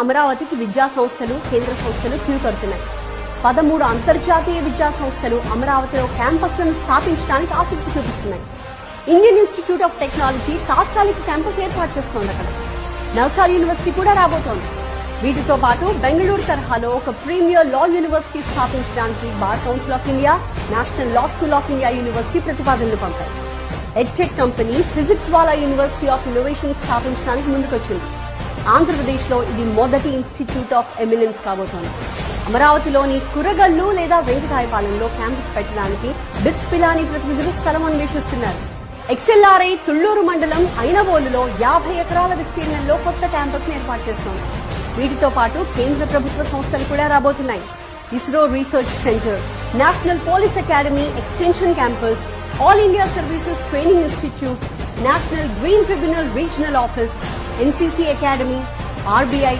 అమరావతికి విద్యా సంస్థలు కేంద్ర సంస్థలు క్యూ కడుతున్నాయి పదమూడు అంతర్జాతీయ విద్యా సంస్థలు అమరావతిలో క్యాంపస్లను స్థాపించడానికి ఆసక్తి చూపిస్తున్నాయి. ఇండియన్ ఇన్స్టిట్యూట్ ఆఫ్ టెక్నాలజీ తాత్కాలిక క్యాంపస్ ఏర్పాటు చేస్తోంది అక్కడ. నల్సార్ యూనివర్సిటీ కూడా రాబోతోంది. వీటితో పాటు బెంగళూరు తరహాలో ఒక ప్రీమియర్ లా యూనివర్సిటీ స్థాపించడానికి bar council of India national law school of India university ప్రతిపాదనలు పంపాయి edtech company physics Wallah university of innovation స్థాపించడానికి ముందుకొచ్చింది. ఆంధ్రప్రదేశ్లో ఇది మొదటి ఇన్స్టిట్యూట్ ఆఫ్ ఎమినెన్స్ కాబోతోంది. అమరావతిలోని కురగల్లు లేదా వెంకటాయపాలెంలో క్యాంపస్ పెట్టడానికి బిట్స్ పిలాని ప్రతినిధులు స్థలం అన్వేషిస్తున్నారు. ఎక్స్ఎల్ఆర్ఐ తుళ్ళూరు మండలం అయినవోలులో యాభై ఎకరాల విస్తీర్ణంలో కొత్త క్యాంపస్ ఏర్పాటు చేస్తోంది. వీటితో పాటు కేంద్ర ప్రభుత్వ సంస్థలు కూడా రాబోతున్నాయి. ISRO research centre national police academy extension campus all India services training institute national green tribunal regional office NCC Academy, RBI